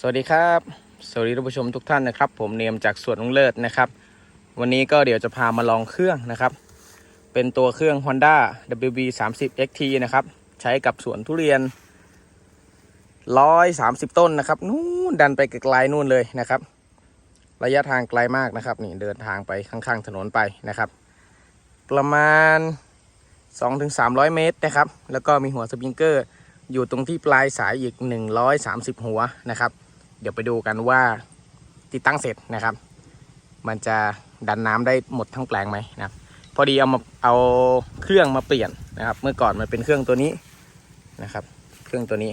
สวัสดีครับ สวัสดีท่านผู้ชมทุกท่านนะครับ ผมเนียมจากสวนลุงเลิศนะครับ วันนี้ก็เดี๋ยวจะพามาลองเครื่องนะครับ เป็นตัวเครื่อง Honda WB 3 0 XT นะครับ ใช้กับสวนทุเรียน 130 ต้นนะครับ นู่นดันไปไกลๆนู่นเลยนะครับ ระยะทางไกลมากนะครับ นี่เดินทางไปข้างๆถนนไปนะครับ ประมาณ 2-300 เมตรนะครับ แล้วก็มีหัวสปริงเกอร์อยู่ตรงที่ปลายสายอีก 130 หัวนะครับ เดี๋ยวไปดูกันว่าติดตั้งเสร็จนะครับ มันจะดันน้ำได้หมดทั้งแปลงไหมนะครับ พอดีเอามาเอาเครื่องมาเปลี่ยนนะครับ เมื่อก่อนมันเป็นเครื่องตัวนี้นะครับ เครื่องตัวนี้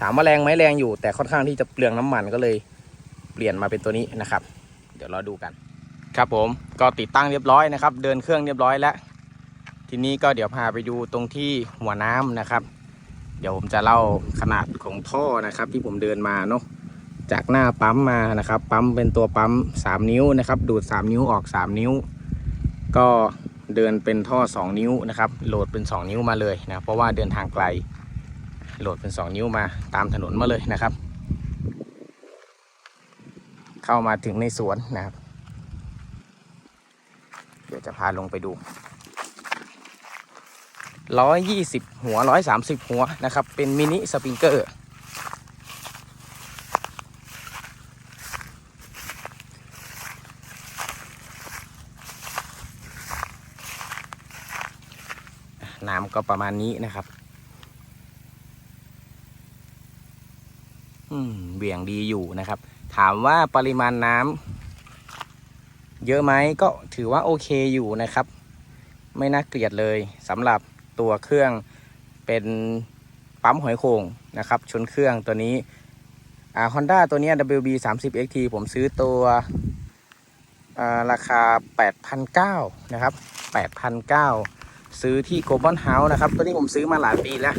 ถามว่าแรงไหมแรงอยู่ แต่ค่อนข้างที่จะเปลืองน้ำมันก็เลยเปลี่ยนมาเป็นตัวนี้นะครับ เดี๋ยวราดูกัน ครับผมก็ติดตั้งเรียบร้อยนะครับ เดินเครื่องเรียบร้อยแล้วทีนี้ก็เดี๋ยวพาไปดูตรงที่หัวน้ำนะครับ เดี๋ยวผมจะเล่าขนาดของท่อนะครับ ที่ผมเดินมาเนาะ จากหน้าปั๊มมานะครับ ปั๊มเป็นตัวปั๊ม 3 นิ้วนะครับ ดูด 3 นิ้วออก 3 นิ้ว ก็เดินเป็นท่อ 2 นิ้วนะครับ โหลดเป็น 2 นิ้วมาเลยนะเพราะว่าเดินทางไกล โหลดเป็น 2 นิ้วมาตามถนนมาเลยนะครับ เข้ามาถึงในสวนนะครับ เดี๋ยวจะพาลงไปดูร้อยยี่สิบหัวร้อยสามสิบหัวนะครับ เป็นมินิสปริงเกอร์ น้ำก็ประมาณนี้นะครับอืมเบี่ยงดีอยู่นะครับ ถามว่าปริมาณน้ำเยอะไหมก็ถือว่าโอเคอยู่นะครับ ไม่น่าเกลียดเลยสำหรับตัวเครื่องเป็นปั๊มหอยโข่งนะครับ ชนเครื่องตัวนี้อ่า Honda ตัวนี้ WB 3 0 XT ผมซื้อตัวราคา 8,900 นะครับ 8,900 ซื้อที่ Global House นะครับ ตัวนี้ผมซื้อมาหลายปีแล้ว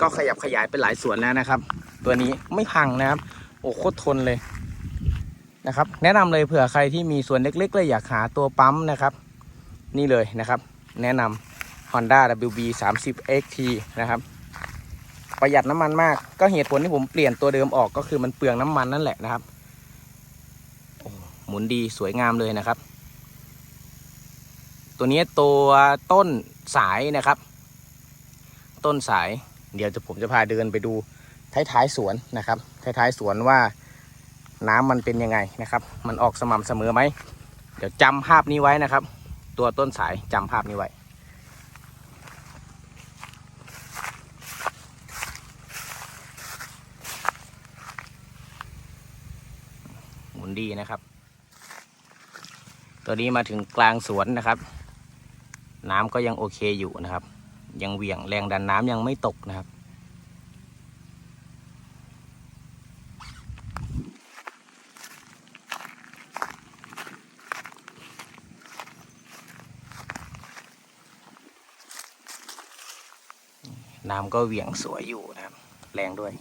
ก็ขยับขยายไปหลายสวนแล้วนะครับ ตัวนี้ไม่พังนะครับ โอ้โคตรทนเลยนะครับ แนะนำเลยเผื่อใครที่มีสวนเล็กๆเลยอยากหาตัวปั๊มนะครับ นี่เลยนะครับ แนะนำ Honda WB 3 0 XT นะครับ ประหยัดน้ำมันมาก ก็เหตุผลที่ผมเปลี่ยนตัวเดิมออกก็คือมันเปลืองน้ำมันนั่นแหละนะครับโอ้หมุนดีสวยงามเลยนะครับ ตัวนี้ตัวต้น สายนะครับ ต้นสายเดี๋ยวจะผมจะพาเดินไปดูท้ายๆสวนนะครับท้ายๆสวนว่าน้ำมันเป็นยังไงนะครับ มันออกสม่ำเสมอไหม เดี๋ยวจำภาพนี้ไว้นะครับ ตัวต้นสายจำภาพนี้ไว้ หมุนดีนะครับ ตัวนี้มาถึงกลางสวนนะครับ น้ำก็ยังโอเคอยู่นะครับ ยังเหวี่ยงแรงดันน้ำยังไม่ตกนะครับ น้ำก็เหวี่ยงสวยอยู่นะครับ แรงด้วย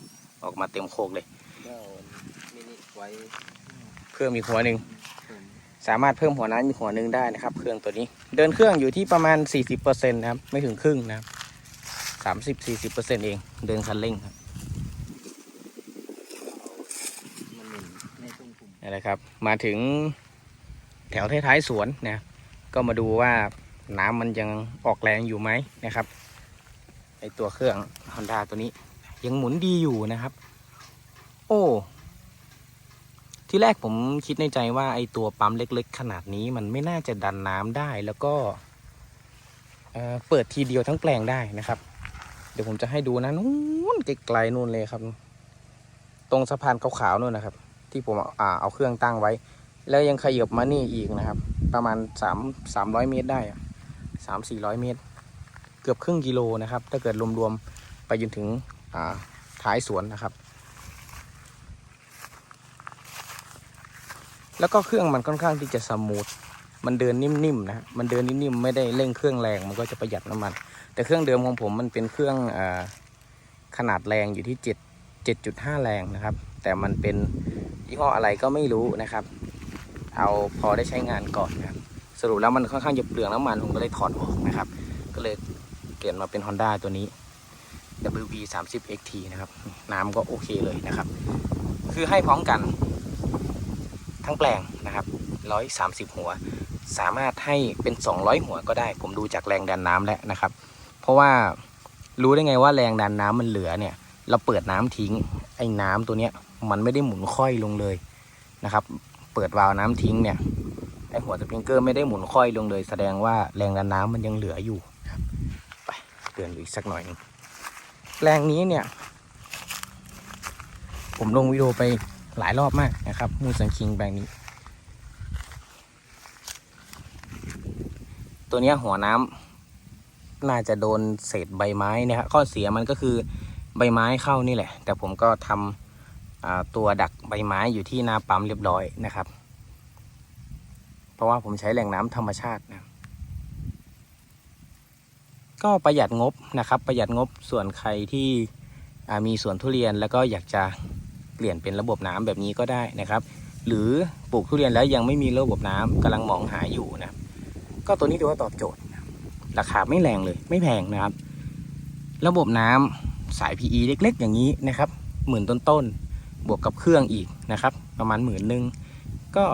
ออกมาเต็มโคกเลยเจ้ามินิไว้เพิ่มอีกหัวหนึ่ง สามารถเพิ่มหัวน้ำอีกหัวหนึ่งได้นะครับ เครื่องตัวนี้ เดินเครื่องอยู่ที่ประมาณ 40%นะครับ ไม่ถึงครึ่งนะครับ30-40%เองเดินคันเร่งครับมันเหม็นในต้นกลุ่มนี่แหละครับ มาถึงแถวท้ายๆสวนนะก็มาดูว่าน้ำมันยังออกแรงอยู่ไหมนะครับไอตัวเครื่อง Honda ตัวนี้ ยังหมุนดีอยู่นะครับ โอ้ ที่แรกผมคิดในใจว่าไอตัวปั๊มเล็ก ๆ ขนาดนี้มันไม่น่าจะดันน้ำได้แล้วก็เอ่อเปิดทีเดียวทั้งแปลงได้นะครับ เดี๋ยวผมจะให้ดูนะนู้นไกลๆนู่นเลยครับ ตรงสะพานขาวๆนู่นนะครับ ที่ผมเอาอ่าเอาเครื่องตั้งไว้ แล้วยังขยับมานี่อีกนะครับ ประมาณสามสามร้อยเมตรได้สามสี่ร้อยเมตร เกือบครึ่งกิโลนะครับ ถ้าเกิดรวมๆไปจนถึงอ่าท้ายสวนนะครับ แล้วก็เครื่องมันค่อนข้างที่จะสมูท มันเดินนิ่มๆนะ มันเดินนิ่มๆไม่ได้เร่งเครื่องแรง มันก็จะประหยัดน้ำมัน แต่เครื่องเดิมของผมมันเป็นเครื่องอขนาดแรงอยู่ที่เจ็ดเจ็ดจุดห้าแรงนะครับ แต่มันเป็นยี่ห้ออะไรก็ไม่รู้นะครับ เอาพอได้ใช้งานก่อนนะครับ สรุปแล้วมันค่อนข้างจะเปลืองน้ำมัน ผมก็เลยถอดออกนะครับ ก็เลยเปลี่ยนมาเป็น Honda ตัวนี้ WB 3 0 XT นะครับ น้ำก็โอเคเลยนะครับ คือให้พร้อมกัน ทั้งแปลงนะครับร้อยสามสิบหัว สามารถให้เป็นสองร้อยหัวก็ได้ ผมดูจากแรงดันน้ำแล้วนะครับ เพราะว่ารู้ได้ไงว่าแรงดันน้ำมันเหลือเนี่ย เราเปิดน้ำทิ้งไอ้น้ำตัวเนี้ยมันไม่ได้หมุนค่อยลงเลยนะครับ เปิดวาล์วน้ำทิ้งเนี่ยไอ้หัวสปริงเกอร์ไม่ได้หมุนค่อยลงเลย แสดงว่าแรงดันน้ำมันยังเหลืออยู่ครับไปเตือนดูอีกสักหน่อยหนึงแรงนี้เนี่ย ผมลงวิดีโอไป หลายรอบมากนะครับมูสันคิงแบงนี้ ตัวนี้หัวน้ำน่าจะโดนเศษใบไม้นะครับข้อเสียมันก็คือใบไม้เข้านี่แหละ แต่ผมก็ทำตัวดักใบไม้อยู่ที่หน้าปั๊มเรียบร้อยนะครับ เพราะว่าผมใช้แหล่งน้ำธรรมชาตินะก็ประหยัดงบนะครับ ประหยัดงบส่วนใครที่มีสวนทุเรียนแล้วก็อยากจะ ปลี่ยนเป็นระบบน้ำแบบนี้ก็ได้นะครับ หรือปลูกทุเรียนแล้วยังไม่มีระบบน้ำกำลังมองหาอยู่นะก็ตัวนี้ถือว่าตอบโจทย์ ราคาไม่แรงเลย ไม่แพงนะครับ ระบบน้ำสาย PE เล็ก ๆ อย่างนี้นะครับหมื่นต้นๆบวกกับเครื่องอีกนะครับ ประมาณหมื่นหนึ่งก็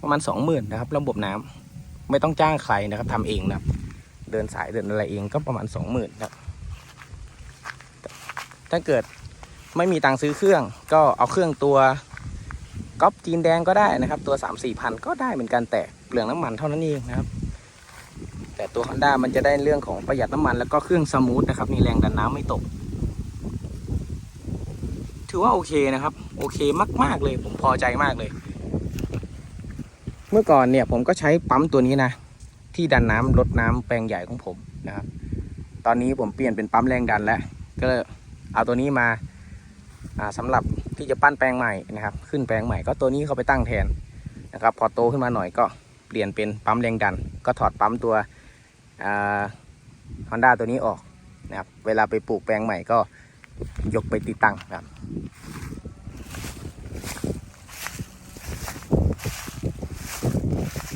ประมาณสองหมื่นนะครับ ระบบน้ำไม่ต้องจ้างใครนะครับทำเองนะครับเดินสายเดินอะไรเองก็ประมาณสองหมื่นครับถ้าเกิด ไม่มีตังค์ซื้อเครื่อง ก็เอาเครื่องตัวก๊อปจีนแดงก็ได้นะครับ ตัว 3 4พันก็ได้เหมือนกันแต่เปลืองน้ำมันเท่านั้นเองนะครับ แต่ตัว Honda มันจะได้เรื่องของประหยัดน้ำมันแล้วก็เครื่องสมูทนะครับ มีแรงดันน้ำไม่ตก ถือว่าโอเคนะครับ โอเคมาก ๆเลย ผมพอใจมากเลย เมื่อก่อนเนี่ยผมก็ใช้ปั๊มตัวนี้นะ ที่ดันน้ำลดน้ำแปลงใหญ่ของผมนะครับ ตอนนี้ผมเปลี่ยนเป็นปั๊มแรงดันแล้วก็เลยเอาตัวนี้มา อ่าสำหรับที่จะปั้นแปลงใหม่นะครับ ขึ้นแปลงใหม่ก็ตัวนี้เขาไปตั้งแทนนะครับ พอโตขึ้นมาหน่อยก็เปลี่ยนเป็นปั๊มแรงดัน ก็ถอดปั๊มตัวฮอนด้าตัวนี้ออกนะครับ เวลาไปปลูกแปลงใหม่ก็ยกไปติดตั้งนะครับ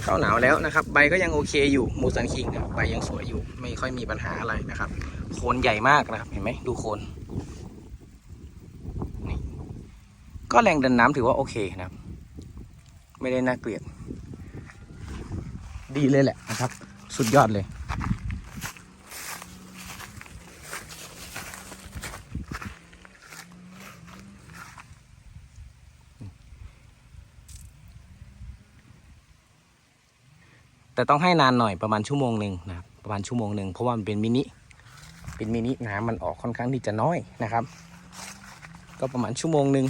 เข้าหนาวแล้วนะครับ ใบก็ยังโอเคอยู่มูซันคิงนะใบยังสวยอยู่ ไม่ค่อยมีปัญหาอะไรนะครับ โคนใหญ่มากนะครับ เห็นไหมดูโคน ก็แรงดันน้ำถือว่าโอเคนะครับ ไม่ได้น่าเกลียด ดีเลยแหละนะครับ สุดยอดเลย แต่ต้องให้นานหน่อยประมาณชั่วโมงหนึ่งนะครับ ประมาณชั่วโมงหนึ่งเพราะว่ามันเป็นมินิ เป็นมินิน้ำมันออกค่อนข้างที่จะน้อยนะครับ ก็ประมาณชั่วโมงหนึ่ง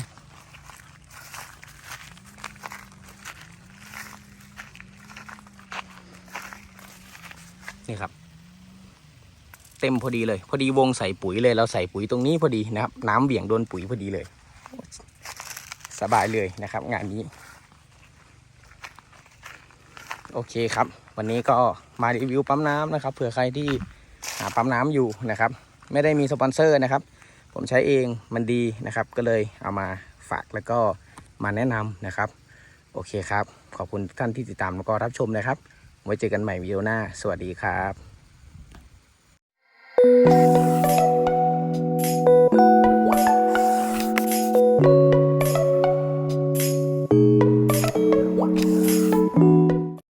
นี่ครับ เต็มพอดีเลย พอดีวงใส่ปุ๋ยเลย เราใส่ปุ๋ยตรงนี้พอดีนะครับ น้ำเบี่ยงโดนปุ๋ยพอดีเลย สบายเลยนะครับ งานนี้ โอเคครับ วันนี้ก็มารีวิวปั๊มน้ำนะครับเผื่อใครที่หาปั๊มน้ำอยู่นะครับ ไม่ได้มีสปอนเซอร์นะครับ ผมใช้เองมันดีนะครับ ก็เลยเอามาฝากแล้วก็มาแนะนำนะครับ โอเคครับ ขอบคุณท่านที่ติดตามแล้วก็รับชมนะครับ ไว้เจอกันใหม่วิดีโอหน้า สวัสดีครับ